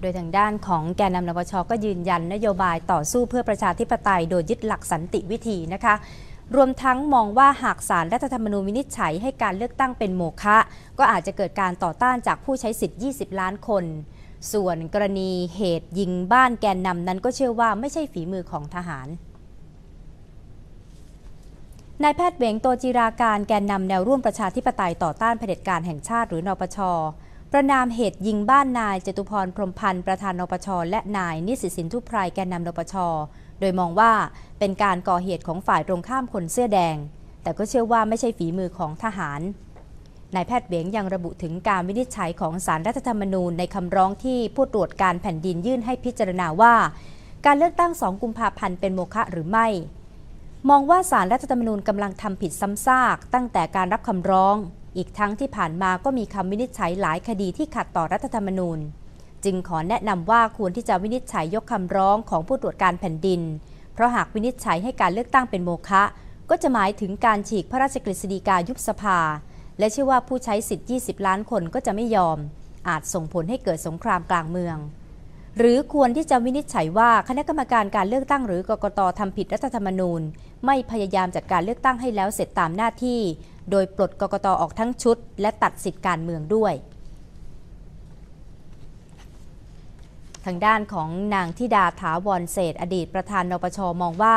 โดยทางด้านของแกนนำนปชก็ยืนยันนโยบายต่อสู้เพื่อประชาธิปไตย โดยยึดหลักสันติวิธีนะคะ รวมทั้งมองว่าหากสารรัฐธรรมนูญวินิจฉัยให้การเลือกตั้งเป็นโมฆะก็อาจจะเกิดการต่อต้านจากผู้ใช้สิทธิ์ 20 ล้านคน ส่วนกรณีเหตุยิงบ้านแกนนำนั้นก็เชื่อว่าไม่ใช่ฝีมือของทหารนายแพทย์เวงโตจิราการแกนนำแนวร่วมประชาธิปไตยต่อต้านเผด็จการแห่งชาติหรือนปช ประนามเหตุยิงบ้านนายจตุพรพรมพันธ์ประธานนปช และนายนิสิตสินทุพรายแกนนำนปช โดยมองว่าเป็นการก่อเหตุของฝ่ายตรงข้ามคนเสื้อแดง แต่ก็เชื่อว่าไม่ใช่ฝีมือของทหารนายแพทย์เหวงยังระบุถึงการวินิจฉัยของสารรัฐธรรมนูญในคำร้องที่ผู้ตรวจการแผ่นดินยื่นให้พิจารณาว่า การเลือกตั้ง 2 กุมภาพันธ์เป็นโมฆะหรือไม่ มองว่าสารรัฐธรรมนูญกำลังทำผิดซ้ำซากตั้งแต่การรับคำร้อง อีกทั้งที่ผ่านมาก็มีคำวินิจฉัยหลายคดีที่ขัดต่อรัฐธรรมนูญ จึงขอแนะนำว่าควรที่จะวินิจฉัยยกคำร้องของผู้ตรวจการแผ่นดิน เพราะหากวินิจฉัยให้การเลือกตั้งเป็นโมฆะก็จะหมายถึงการฉีกพระราชกฤษฎีกายุบสภา และเชื่อว่าผู้ใช้สิทธิ์ 20 ล้านคนก็จะไม่ยอม อาจส่งผลให้เกิดสงครามกลางเมือง หรือควรที่จะวินิจฉัยว่าคณะกรรมการการเลือกตั้งหรือกกตทำผิดรัฐธรรมนูญ ไม่พยายามจัดการเลือกตั้งให้แล้วเสร็จตามหน้าที่ โดยปลดกกตออกทั้งชุด และตัดสิทธิการเมืองด้วย ทางด้านของนางธิดาถาวรเศษอดีตประธานนปชมองว่า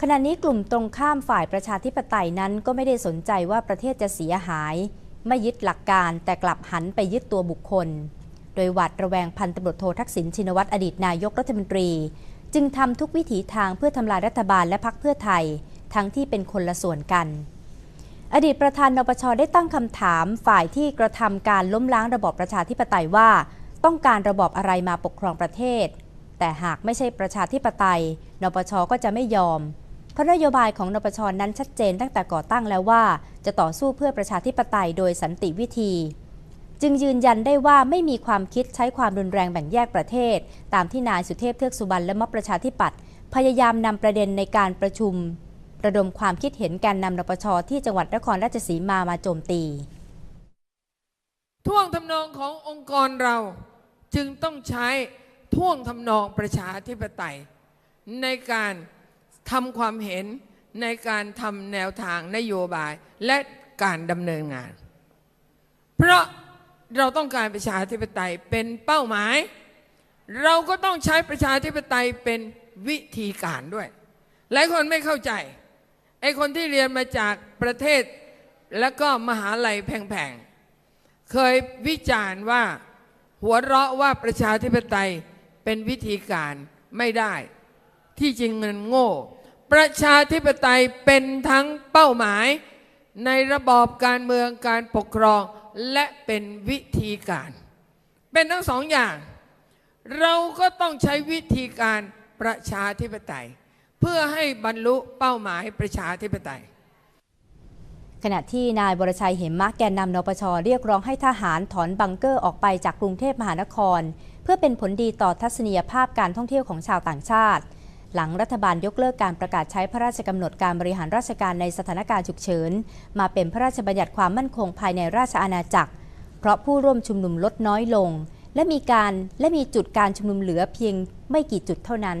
ขณะนี้กลุ่มตรงข้ามฝ่ายประชาธิปไตยนั้นก็ไม่ได้สนใจว่าประเทศจะเสียหาย ไม่ยึดหลักการแต่กลับหันไปยึดตัวบุคคล โดยหวัดระแวงพันตำรวจโททักษิณชินวัตรอดีตนายกรัฐมนตรี จึงทำทุกวิถีทางเพื่อทำลายรัฐบาลและพักเพื่อไทย ทั้งที่เป็นคนละส่วนกัน อดีตประธานนปชได้ตั้งคำถามฝ่ายที่กระทำการล้มล้างระบอบประชาธิปไตยว่า ต้องการระบอบอะไรมาปกครองประเทศ แต่หากไม่ใช่ประชาธิปไตย นปชก็จะไม่ยอม เพราะนโยบายของนปชนั้นชัดเจนตั้งแต่ก่อตั้งแล้วว่า จะต่อสู้เพื่อประชาธิปไตยโดยสันติวิธี จึงยืนยันได้ว่าไม่มีความคิดใช้ความรุนแรงแบ่งแยกประเทศ ตามที่นายสุเทพเทือกสุบรรณและมอบประชาธิปัตย์พยายามนำประเด็นในการประชุม ระดมความคิดเห็นแกนนำนปชที่จังหวัดนครราชสีมามาโจมตี ท่วงทำนองขององค์กรเราจึงต้องใช้ท่วงทำนองประชาธิปไตย ในการทำความเห็นในการทำแนวทางนโยบายและการดำเนินงาน เพราะเราต้องการประชาธิปไตยเป็นเป้าหมาย เราก็ต้องใช้ประชาธิปไตยเป็นวิธีการด้วย หลายคนไม่เข้าใจ ไอ้คนที่เรียนมาจากประเทศแล้วก็มหาลัยแพงๆ เคยวิจารณ์ว่าหัวเราะว่าประชาธิปไตยเป็นวิธีการไม่ได้ ที่จริงมันโง่ ประชาธิปไตยเป็นทั้งเป้าหมายในระบอบการเมืองการปกครองและเป็นวิธีการ เป็นทั้งสองอย่าง เราก็ต้องใช้วิธีการประชาธิปไตย เพื่อให้บรรลุเป้าหมายประชาธิปไตย ขณะที่นายวรชัยเหมมะแกนนำนปชเรียกร้องให้ทหารถอนบังเกอร์ออกไปจากกรุงเทพมหานคร เพื่อเป็นผลดีต่อทัศนียภาพการท่องเที่ยวของชาวต่างชาติ หลังรัฐบาลยกเลิกการประกาศใช้พระราชกำหนดการบริหารราชการในสถานการณ์ฉุกเฉินมาเป็นพระราชบัญญัติความมั่นคงภายในราชอาณาจักร เพราะผู้ร่วมชุมนุมลดน้อยลง และมีการและมีจุดการชุมนุมเหลือเพียงไม่กี่จุดเท่านั้น